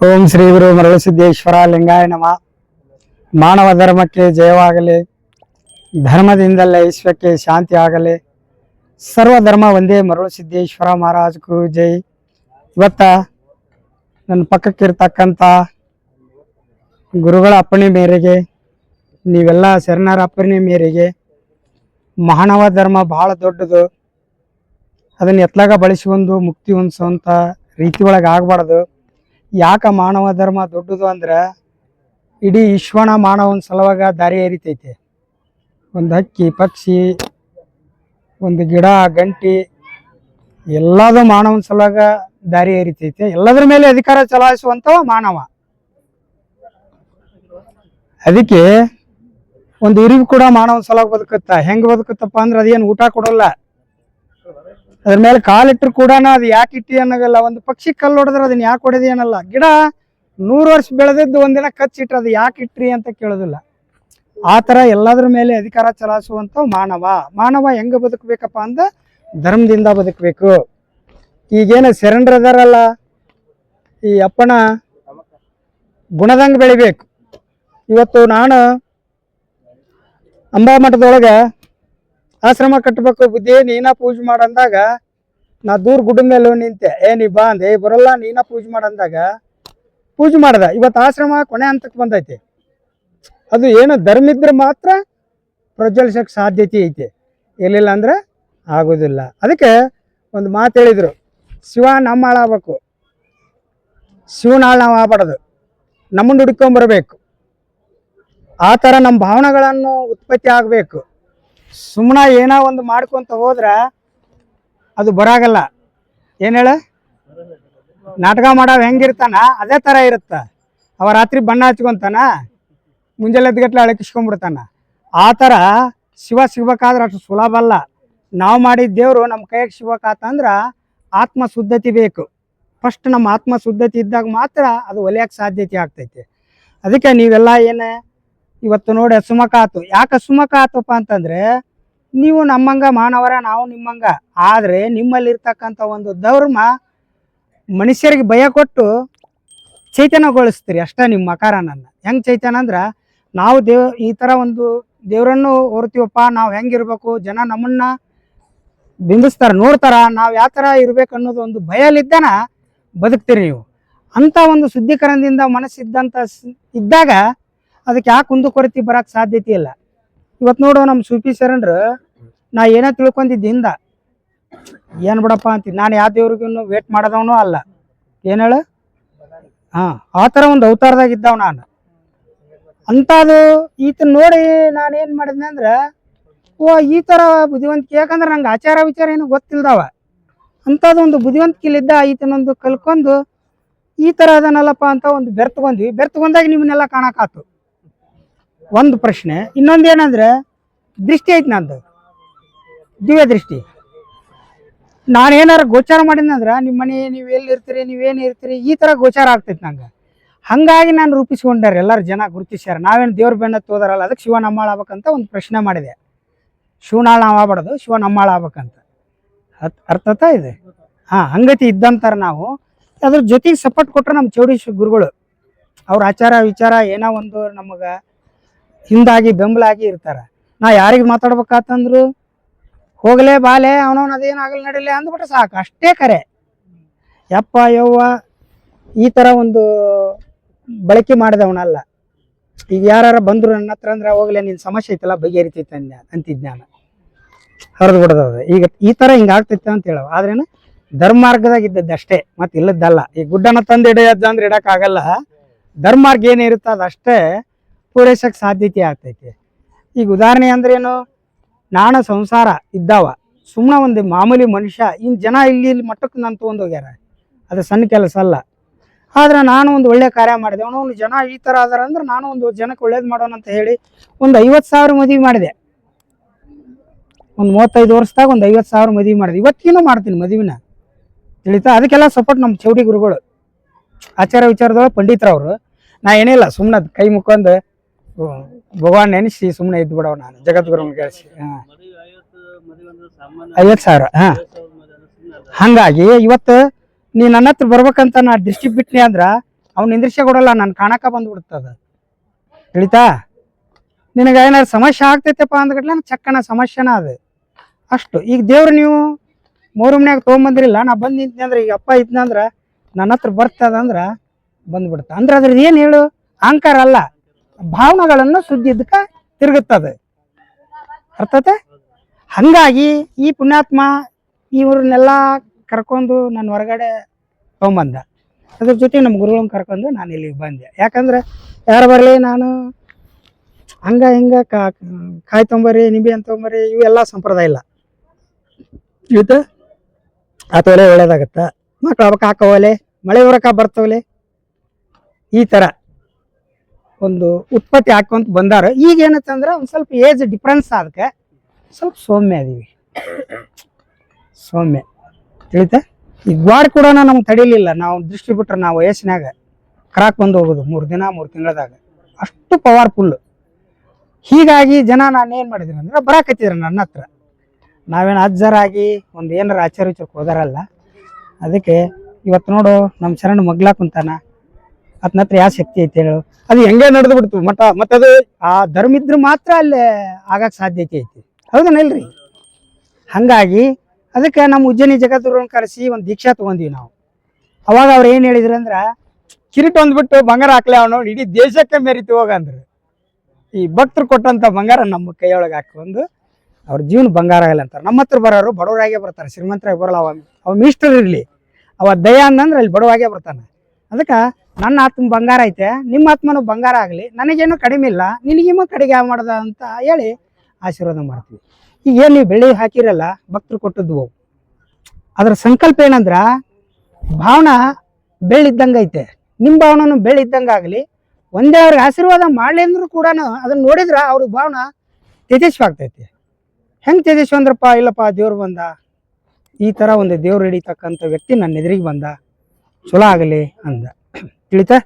ಓಂ ಶ್ರೀ ಗುರು ಮರಳಸಿದ್ದೇಶ್ವರ ಲಿಂಗಾಯ ನಮ. ಮಾನವ ಧರ್ಮಕ್ಕೆ ಜಯವಾಗಲಿ ಧರ್ಮದಿಂದಲೇ ವಿಶ್ವಕ್ಕೆ ಶಾಂತಿ ಆಗಲಿ ಸರ್ವಧರ್ಮ ಒಂದೇ ಮರಳು ಸಿದ್ದೇಶ್ವರ ಮಹಾರಾಜ್ ಗುರು ಜೈ. ಇವತ್ತ ನನ್ನ ಪಕ್ಕಕ್ಕಿರ್ತಕ್ಕಂಥ ಗುರುಗಳ ಅಪ್ಪಣೆ ಮೇರೆಗೆ, ನೀವೆಲ್ಲ ಶರಣರ ಅಪ್ಪಣೆ ಮೇರೆಗೆ ಮಾನವ ಧರ್ಮ ಬಹಳ ದೊಡ್ಡದು. ಅದನ್ನು ಎತ್ಲಾಗ ಬಳಸಿಕೊಂಡು ಮುಕ್ತಿ ಹೊಂದಿಸುವಂಥ ರೀತಿ ಒಳಗೆ ಆಗಬಾರ್ದು ಯಾಕ ಮಾನವ ಧರ್ಮ ದೊಡ್ಡದು ಅಂದ್ರೆ ಇಡೀ ವಿಶ್ವನ ಮಾನವನ ಸಲುವಾಗ ದಾರಿ ಹರಿತೈತೆ ಒಂದು ಹಕ್ಕಿ, ಪಕ್ಷಿ, ಒಂದು ಗಿಡ, ಗಂಟಿ, ಎಲ್ಲದು ಮಾನವನ ಸಲುವಾಗ ದಾರಿ ಹರಿತೈತೆ ಎಲ್ಲದರ ಮೇಲೆ ಅಧಿಕಾರ ಚಲಾಯಿಸುವಂಥವ ಮಾನವ. ಅದಕ್ಕೆ ಒಂದು ಇರಿವು ಕೂಡ ಮಾನವನ ಸಲುವಾಗಿ ಬದುಕುತ್ತ, ಹೆಂಗೆ ಬದುಕುತ್ತಪ್ಪ ಅಂದ್ರೆ ಅದೇನು ಊಟ ಕೊಡಲ್ಲ. ಅದ್ರ ಮೇಲೆ ಕಾಲಿಟ್ರು ಕೂಡ ಅದು ಯಾಕೆ ಇಟ್ಟಿ ಅನ್ನೋಲ್ಲ ಒಂದು ಪಕ್ಷಿ ಕಲ್ಲು ಹೊಡೆದ್ರೆ ಅದನ್ನ ಯಾಕೆ ಹೊಡೆದಿ ಅನ್ನಲ್ಲ. ಗಿಡ ನೂರು ವರ್ಷ ಬೆಳೆದಿದ್ದು ಒಂದಿನ ಕಚ್ಚಿಟ್ರೆ ಅದು ಯಾಕೆ ಇಟ್ರಿ ಅಂತ ಕೇಳೋದಿಲ್ಲ. ಆ ಥರ ಎಲ್ಲದ್ರ ಮೇಲೆ ಅಧಿಕಾರ ಚಲಾಯಿಸುವಂಥ ಮಾನವ. ಮಾನವ ಹೆಂಗೆ ಬದುಕಬೇಕಪ್ಪ ಅಂದ್ರೆ ಧರ್ಮದಿಂದ ಬದುಕಬೇಕು. ಈಗೇನು ಶರಣರದಾರಲ್ಲ ಈ ಅಪ್ಪನ ಗುಣದಂಗೆ ಬೆಳಿಬೇಕು. ಇವತ್ತು ನಾನು ಅಂಬಾ ಮಠದೊಳಗೆ ಆಶ್ರಮ ಕಟ್ಟಬೇಕು ಬುದ್ಧಿ, ನೀನ ಪೂಜೆ ಮಾಡಂದಾಗ ನಾ ದೂರ ಗುಡ್ಡ ಮೇಲೆ ನಿಂತೆ. ಏ, ನೀ ಬಾ ಅಂದೆ. ಏ, ಬರಲ್ಲ, ನೀನ ಪೂಜೆ ಮಾಡಂದಾಗ. ಪೂಜೆ ಮಾಡ್ದ. ಇವತ್ತು ಆಶ್ರಮ ಕೊನೆ ಹಂತಕ್ಕೆ ಬಂದೈತಿ. ಅದು ಏನು ಧರ್ಮ ಇದ್ರೆ ಮಾತ್ರ ಪ್ರಜ್ವಲಿಸಕ್ಕೆ ಸಾಧ್ಯತೆ ಐತೆ. ಇರಲಿಲ್ಲ ಅಂದ್ರೆ ಆಗೋದಿಲ್ಲ. ಅದಕ್ಕೆ ಒಂದು ಮಾತು ಹೇಳಿದರು. ಶಿವ ನಮ್ಮ ಹಾಳಾಗಬೇಕು. ಶಿವನ ಹಾಳು ನಾವು ಆಗ್ಬಾರ್ದು. ನಮ್ಮನ್ನು ಹುಡ್ಕೊಂಬರ್ಬೇಕು ಆ ಥರ ನಮ್ಮ ಭಾವನೆಗಳನ್ನು ಉತ್ಪತ್ತಿ ಆಗಬೇಕು. ಸುಮ್ಮನೆ ಏನೋ ಒಂದು ಮಾಡ್ಕೊಂತ ಹೋದ್ರ ಅದು ಬರಾಗಲ್ಲ. ಏನು ಹೇಳ? ನಾಟಕ ಮಾಡೋ ಹೆಂಗಿರ್ತಾನ? ಅದೇ ಥರ ಇರುತ್ತ. ಅವ ರಾತ್ರಿ ಬಣ್ಣ ಹಚ್ಕೊಂತಾನ, ಮುಂಜಾನೆ ಎದ್ಗಟ್ಲೆ ಅಳಕಿಸ್ಕೊಂಡ್ಬಿಡ್ತಾನ ಆ ಥರ ಶಿವ ಸಿಗ್ಬೇಕಾದ್ರೆ ಅಷ್ಟು ಸುಲಭ ಅಲ್ಲ. ನಾವು ಮಾಡಿದ ದೇವರು ನಮ್ಮ ಕೈಯಾಗ ಸಿಗ್ಬೇಕಾತಂದ್ರೆ ಆತ್ಮ ಶುದ್ಧತೆ ಬೇಕು. ಫಸ್ಟ್ ನಮ್ಮ ಆತ್ಮ ಶುದ್ಧತೆ ಇದ್ದಾಗ ಮಾತ್ರ ಅದು ಒಲಿಯಕ್ಕೆ ಸಾಧ್ಯತೆ ಆಗ್ತೈತೆ. ಅದಕ್ಕೆ ನೀವೆಲ್ಲ ಏನು ಇವತ್ತು ನೋಡಿ ಸುಮಕ ಆತು ಯಾಕೆ ಸುಮಕ ಆತಪ್ಪ ಅಂತಂದ್ರೆ, ನೀವು ನಮ್ಮಂಗ ಮಾನವರ, ನಾವು ನಿಮ್ಮಂಗ. ಆದ್ರೆ ನಿಮ್ಮಲ್ಲಿ ಇರ್ತಕ್ಕಂಥ ಒಂದು ಧರ್ಮ ಮನುಷ್ಯರಿಗೆ ಭಯ ಕೊಟ್ಟು ಚೈತನ್ಯಗೊಳಿಸ್ತೀರಿ ಅಷ್ಟೇ ನಿಮ್ಮ ಮಕಾರನನ್ನ. ಹೆಂಗ್ ಚೈತನ್ಯ ಅಂದ್ರ, ನಾವು ದೇವ್, ಈ ತರ ಒಂದು ದೇವರನ್ನು ಹೊರ್ತೀವಪ್ಪ, ನಾವು ಹೆಂಗಿರ್ಬೇಕು, ಜನ ನಮ್ಮನ್ನ ಬಿಂಬಿಸ್ತಾರ, ನೋಡ್ತಾರ, ನಾವು ಯಾವ ಥರ ಇರ್ಬೇಕು ಅನ್ನೋದು ಒಂದು ಭಯಲ್ಲಿದ್ದನ ಬದುಕ್ತೀರಿ ನೀವು. ಅಂತ ಒಂದು ಶುದ್ಧೀಕರಣದಿಂದ ಮನಸ್ಸಿದ್ದಂಥ ಸ್- ಇದ್ದಾಗ ಅದಕ್ಕೆ ಯಾಕೆ ಕುಂದು ಕೊರತೆ ಬರಕ್ಕೆ ಸಾಧ್ಯತೆ ಇಲ್ಲ. ಇವತ್ತು ನೋಡು ನಮ್ಮ ಸೂಫಿ ಶರಣರು, ನಾ ಏನೋ ತಿಳ್ಕೊಂಡಿದ್ದೆ ಹಿಂದ ಏನು ಬಿಡಪ್ಪ ಅಂತ, ನಾನು ಯಾವ ದೇವ್ರಿಗೂ ವೇಟ್ ಮಾಡೋದವನು ಅಲ್ಲ. ಏನು ಹೇಳು? ಹಾಂ, ಆ ಥರ ಒಂದು ಅವತಾರದಾಗ ಇದ್ದಾವ ನಾನು. ಅಂಥದ್ದು ಈತನ ನೋಡಿ ನಾನು ಏನು ಮಾಡಿದ್ನೆ ಅಂದ್ರೆ, ಓ, ಈ ಥರ ಬುದ್ಧಿವಂತಿಕೆ, ಯಾಕಂದ್ರೆ ನಂಗೆ ಆಚಾರ ವಿಚಾರ ಏನು ಗೊತ್ತಿಲ್ದವ. ಅಂಥದ್ದು ಒಂದು ಬುದ್ಧಿವಂತಿಕೆಲಿದ್ದ ಈತನೊಂದು ಕಲ್ಕೊಂಡು, ಈ ಥರ ಅದನ್ನಲ್ಲಪ್ಪ ಅಂತ ಒಂದು ಬೆರ್ತ್ಕೊಂಡ್ವಿ. ಬೆರ್ತ್ಕೊಂಡಾಗ ನಿಮ್ಮನ್ನೆಲ್ಲ ಕಾಣಕ್ಕಾತು ಒಂದು ಪ್ರಶ್ನೆ, ಇನ್ನೊಂದು ಏನಂದ್ರೆ, ದೃಷ್ಟಿ ಐತಿ ನಂದು. ದಿವ್ಯ ದೃಷ್ಟಿ. ನಾನು ಏನಾರ ಗೋಚಾರ ಮಾಡಿದ್ನಂದ್ರೆ ನಿಮ್ಮ ಮನೆ, ನೀವು ಎಲ್ಲಿ ಇರ್ತೀರಿ ನೀವೇನು ಇರ್ತೀರಿ, ಈ ಥರ ಗೋಚಾರ ಆಗ್ತೈತಿ ನಂಗೆ. ಹಂಗಾಗಿ ನಾನು ರೂಪಿಸ್ಕೊಂಡಾರೆ ಎಲ್ಲರ ಜನ ಗುರುತಿಸ್ಯಾರ. ನಾವೇನು ದೇವ್ರ ಬೆನ್ನ ತೋದಾರಲ್ಲ, ಅದಕ್ಕೆ ಶಿವ ನಮ್ಮಾಳ ಆಗ್ಬೇಕಂತ ಒಂದು ಪ್ರಶ್ನೆ ಮಾಡಿದೆ. ಶಿವನಾಳ ನಾವು ಆಗ್ಬಾರ್ದು, ಶಿವ ನಮ್ಮಾಳ ಆಗ್ಬೇಕಂತ ಅರ್ಥ ಅರ್ಥತ ಇದೆ? ಹಾಂ, ಹಂಗತಿ ಇದ್ದಂತಾರ ನಾವು. ಅದ್ರ ಜೊತೆಗೆ ಸಪೋರ್ಟ್ ಕೊಟ್ರೆ ನಮ್ಮ ಚೌಡೀಶ್ ಗುರುಗಳು. ಅವ್ರ ಆಚಾರ ವಿಚಾರ ಏನೋ ಒಂದು ನಮಗೆ ಹಿಂದಾಗಿ ಬೆಂಬಲ ಆಗಿ ಇರ್ತಾರ. ನಾ ಯಾರಿಗೆ ಮಾತಾಡ್ಬೇಕಾತಂದ್ರು, ಹೋಗಲೇ ಬಾಲೆ, ಅವನವನ ಅದೇನಾಗಲಿ ನಡಿಲೆ ಅಂದ್ಬಿಟ್ರೆ ಸಾಕು, ಅಷ್ಟೇ ಕರೆ. ಯಪ್ಪ, ಯವ್ವ, ಈ ಥರ ಒಂದು ಬಳಕೆ ಮಾಡಿದವನಲ್ಲ. ಈಗ ಯಾರು ಬಂದ್ರು ನನ್ನ ಹತ್ರ ಅಂದ್ರೆ, ಹೋಗ್ಲೇ ನಿನ್ನ ಸಮಸ್ಯೆ ಐತಲ್ಲ, ಬಗೆಹರಿತೈತೆ ಅಂದ ಅಂತಿದ್ ನಾನು ಹರಿದು ಬಿಡೋದು ಈಗ ಈ ಥರ ಹಿಂಗೆ ಆಗ್ತೈತೆ ಅಂತ ಹೇಳವ ಆದ್ರೇನು ಧರ್ಮಾರ್ಗದಾಗ ಇದ್ದದ್ದು ಅಷ್ಟೇ ಮತ್ತೆ ಇಲ್ಲದ್ದಲ್ಲ ಈ ಗುಡ್ಡನ ತಂದು ಹಿಡಿಯದ್ದ ಅಂದ್ರೆ ಇಡೋಕ್ಕಾಗಲ್ಲ ಧರ್ಮಾರ್ಗ ಏನಿರುತ್ತೆ ಅದಷ್ಟೇ ಪೂರೈಸಕ್ಕೆ ಸಾಧ್ಯತೆ ಆಗ್ತೈತಿ. ಈಗ ಉದಾಹರಣೆ ಅಂದ್ರೇನು ನಾಣ ಸಂಸಾರ ಇದ್ದಾವ. ಸುಮ್ಮನೆ ಒಂದು ಮಾಮೂಲಿ ಮನುಷ್ಯ ಇನ್ನು ಜನ ಇಲ್ಲಿ ಇಲ್ಲಿ ಮಟ್ಟಕ್ಕೆ ನಾನು ತೊಗೊಂಡೋಗ್ಯಾರ ಅದು ಸಣ್ಣ ಕೆಲಸ ಅಲ್ಲ. ಆದ್ರೆ ನಾನು ಒಂದು ಒಳ್ಳೆ ಕಾರ್ಯ ಮಾಡಿದೆ. ಅವನು ಒಂದು ಜನ ಈ ಥರ ಅದಾರ ಅಂದ್ರೆ ನಾನು ಒಂದು ಜನಕ್ಕೆ ಒಳ್ಳೇದು ಮಾಡೋಣ ಅಂತ ಹೇಳಿ ಒಂದು ಐವತ್ತು ಸಾವಿರ ಮದುವೆ ಮಾಡಿದೆ. ಒಂದು ಮೂವತ್ತೈದು ವರ್ಷದಾಗ ಒಂದು ಐವತ್ತು ಸಾವಿರ ಮದುವೆ ಮಾಡಿದೆ. ಇವತ್ತಿಗೂ ಮಾಡ್ತೀನಿ ಮದುವಿನ. ತಿಳಿತಾ? ಅದಕ್ಕೆಲ್ಲ ಸಪೋರ್ಟ್ ನಮ್ಮ ಚೌಡಿ ಗುರುಗಳು. ಆಚಾರ ವಿಚಾರದೊಳಗೆ ಪಂಡಿತರವರು ನಾ ಏನಿಲ್ಲ ಸುಮ್ಮನೆ ಕೈ ಮುಕ್ಕೊಂಡು ಭಗವಾನ್ ನೆನೆಸಿ ಸುಮ್ಮನೆ ಇದ್ದು ಬಿಡವ ನಾನು ಜಗದ್ಗುರು ಕೇಳಿಸಿ, ಹಾಂ. ಐವತ್ತು ಸಾವಿರ, ಹಾಂ. ಹಂಗಾಗಿ ಇವತ್ತು ನೀ ನನ್ನ ಹತ್ರ ಬರ್ಬೇಕಂತ ನಾ ದೃಷ್ಟಿ ಬಿಟ್ನಿ ಅಂದ್ರ ಅವ್ನು ನಿಂದ್ರಿಸೇ ಕೊಡಲ್ಲ, ನಾನು ಕಾಣಕ ಬಂದ್ಬಿಡ್ತದ. ತಿಳಿತಾ? ನಿನಗೆ ಏನಾದ್ರು ಸಮಸ್ಯೆ ಆಗ್ತೈತಪ್ಪ ಅಂದ್ಗಟ್ಲೆ ಚಕ್ಕನ ಸಮಸ್ಯೆನ ಅದು. ಅಷ್ಟು. ಈಗ ದೇವ್ರು ನೀವು ಮೂರು ಮನ್ಯಾಗ ತೊಗೊಂಬಂದ್ರಿಲ್ಲ, ನಾ ಬಂದು ನಿಂತೀನಿ ಅಂದ್ರೆ, ಈಗ ಅಪ್ಪ ಇದ್ನಂದ್ರ ನನ್ನ ಹತ್ರ ಬರ್ತದಂದ್ರ ಬಂದ್ಬಿಡ್ತ. ಅಂದ್ರೆ ಅದ್ರದ್ದು ಏನು ಹೇಳು? ಅಹಂಕಾರ ಅಲ್ಲ. ಭಾವನೆಗಳನ್ನು ಸುದ್ದಿದ್ದಕ್ಕೆ ತಿರುಗುತ್ತದೆ. ಅರ್ಥತೆ? ಹಂಗಾಗಿ ಈ ಪುಣ್ಯಾತ್ಮ ಇವ್ರನ್ನೆಲ್ಲ ಕರ್ಕೊಂಡು ನಾನು ಹೊರಗಡೆ ತೊಗೊಂಬಂದ. ಅದ್ರ ಜೊತೆ ನಮ್ಮ ಗುರುಗಳನ್ನ ಕರ್ಕೊಂಡು ನಾನು ಇಲ್ಲಿಗೆ ಬಂದೆ. ಯಾಕಂದ್ರೆ ಯಾರು ಬರಲಿ ನಾನು ಹಂಗ ಹಿಂಗ ಕಾಯಿ ತೊಂಬರಿ, ನಿಂಬೆ ಅಂತ ತೊಂಬರಿ ಇವೆಲ್ಲ ಸಂಪ್ರದಾಯ ಇಲ್ಲ. ಇವತ್ತು ತೊಲೆ ಒಳ್ಳೇದಾಗತ್ತ. ಮಕ್ಳು ಅವಕ್ಕೆ ಹಾಕೋವಲೆ ಮಳೆ ಬರಕ ಬರ್ತವಲೆ, ಈ ಥರ ಒಂದು ಉತ್ಪತ್ತಿ ಹಾಕೊಂತ ಬಂದಾರ. ಈಗ ಏನತ್ತಂದ್ರೆ ಒಂದು ಸ್ವಲ್ಪ ಏಜ್ ಡಿಫ್ರೆನ್ಸ್ ಅದಕ್ಕೆ ಸ್ವಲ್ಪ ಸೌಮ್ಯ ಅದೀವಿ. ಸೌಮ್ಯ. ತಿಳಿತಾ? ಈ ಗ್ವಾಡ್ ಕೂಡ ನಮ್ಗೆ ತಡಿಲಿಲ್ಲ. ನಾವು ದೃಷ್ಟಿ ಬಿಟ್ರೆ ನಾವು ವಯಸ್ಸಿನಾಗ ಕರಾಕ್ ಬಂದು ಹೋಗೋದು ಮೂರು ದಿನ, ಮೂರು ತಿಂಗಳದಾಗ. ಅಷ್ಟು ಪವರ್ಫುಲ್ ಹೀಗಾಗಿ ಜನ ನಾನು ಏನು ಮಾಡಿದ್ದೀನಿ ಅಂದ್ರೆ ಬರಾಕತ್ತಿದ್ರು ನನ್ನ ಹತ್ರ. ನಾವೇನು ಅಜ್ಜರಾಗಿ ಒಂದು ಏನಾರ ಆಚಾರ ವಿಚಾರಕ್ಕೆ ಹೋದಾರಲ್ಲ, ಅದಕ್ಕೆ ಇವತ್ತು ನೋಡು ನಮ್ಮ ಶರಣ ಮಗ್ಲಾ ಕುಂತಾನ. ಆತನ ಹತ್ರ ಯಾವ ಶಕ್ತಿ ಐತೆ ಹೇಳು. ಅದು ಹೆಂಗೆ ನಡೆದು ಬಿಡ್ತು ಮಠ ಮತ್ತದು ಆ ಧರ್ಮ ಇದ್ರೆ ಮಾತ್ರ ಅಲ್ಲೇ ಆಗಕ್ಕೆ ಸಾಧ್ಯತೆ ಐತಿ. ಹೌದನ ಇಲ್ರಿ? ಹಂಗಾಗಿ ಅದಕ್ಕೆ ನಮ್ಮ ಉಜ್ಜನಿ ಜಗದ್ಗುರುನ ಕರೆಸಿ ಒಂದು ದೀಕ್ಷಾ ತಗೊಂಡ್ವಿ ನಾವು. ಅವಾಗ ಅವ್ರು ಏನು ಹೇಳಿದ್ರು ಅಂದ್ರೆ, ಕಿರೀಟ ಒಂದ್ಬಿಟ್ಟು ಬಂಗಾರ ಹಾಕ್ಲೆ ಅವನು, ಇಡೀ ದೇಶಕ್ಕೆ ಮೆರಿತು ಹೋಗಂದ್ರು ಈ ಭಕ್ತರು ಕೊಟ್ಟಂತ ಬಂಗಾರ ನಮ್ಮ ಕೈಯೊಳಗೆ ಹಾಕೊಂಡು ಅವ್ರ ಜೀವನ ಬಂಗಾರ ಆಗಲ್ಲ ಅಂತಾರೆ. ನಮ್ಮ ಹತ್ರ ಬರೋರು ಬಡವರಾಗೇ ಬರ್ತಾರೆ, ಶ್ರೀಮಂತರಾಗಿ ಬರಲ್ಲ, ಅವ ಅವ ಮಿಸ್ಟರ್ ಇರಲಿ. ಅವ ದಯ ಅಂದ್ರೆ ಅಲ್ಲಿ ಬಡವಾಗೇ ಬರ್ತಾನೆ. ಅದಕ್ಕೆ ನನ್ನ ಆತ್ಮ ಬಂಗಾರ ಐತೆ, ನಿಮ್ಮ ಆತ್ಮನು ಬಂಗಾರ ಆಗಲಿ, ನನಗೇನು ಕಡಿಮೆ ಇಲ್ಲ, ನಿನಗೇನು ಕಡಿಗೆ ಯಾವ ಮಾಡ್ದ ಅಂತ ಹೇಳಿ ಆಶೀರ್ವಾದ ಮಾಡ್ತೀವಿ. ಈಗ ಏನು ನೀವು ಬೆಳ್ಳಿ ಹಾಕಿರಲ್ಲ, ಭಕ್ತರು ಕೊಟ್ಟದ್ದು ಅದರ ಸಂಕಲ್ಪ ಏನಂದ್ರೆ, ಭಾವನ ಬೆಳ್ಳಿದ್ದಂಗೆ ಐತೆ. ನಿಮ್ಮ ಭಾವನನು ಬೆಳ್ಳಿದ್ದಂಗೆ ಆಗಲಿ, ಒಂದೇ ಅವ್ರಿಗೆ ಆಶೀರ್ವಾದ ಮಾಡಲಿ ಅಂದ್ರೂ ಕೂಡ ಅದನ್ನ ನೋಡಿದ್ರೆ ಅವ್ರ ಭಾವನ ತೇಜಸ್ವಿ ಆಗ್ತೈತಿ ಹೆಂಗೆ ತೇಜಸ್ವಿ ಅಂದ್ರಪ್ಪ ಇಲ್ಲಪ್ಪ, ದೇವ್ರು ಬಂದ. ಈ ಥರ ಒಂದು ದೇವ್ರು ಹಿಡಿತಕ್ಕಂಥ ವ್ಯಕ್ತಿ ನನ್ನ ಎದುರಿಗೆ ಬಂದ. ಚಲೋ ಆಗಲಿ ಅಂದ. ತಿಳಿತಾ?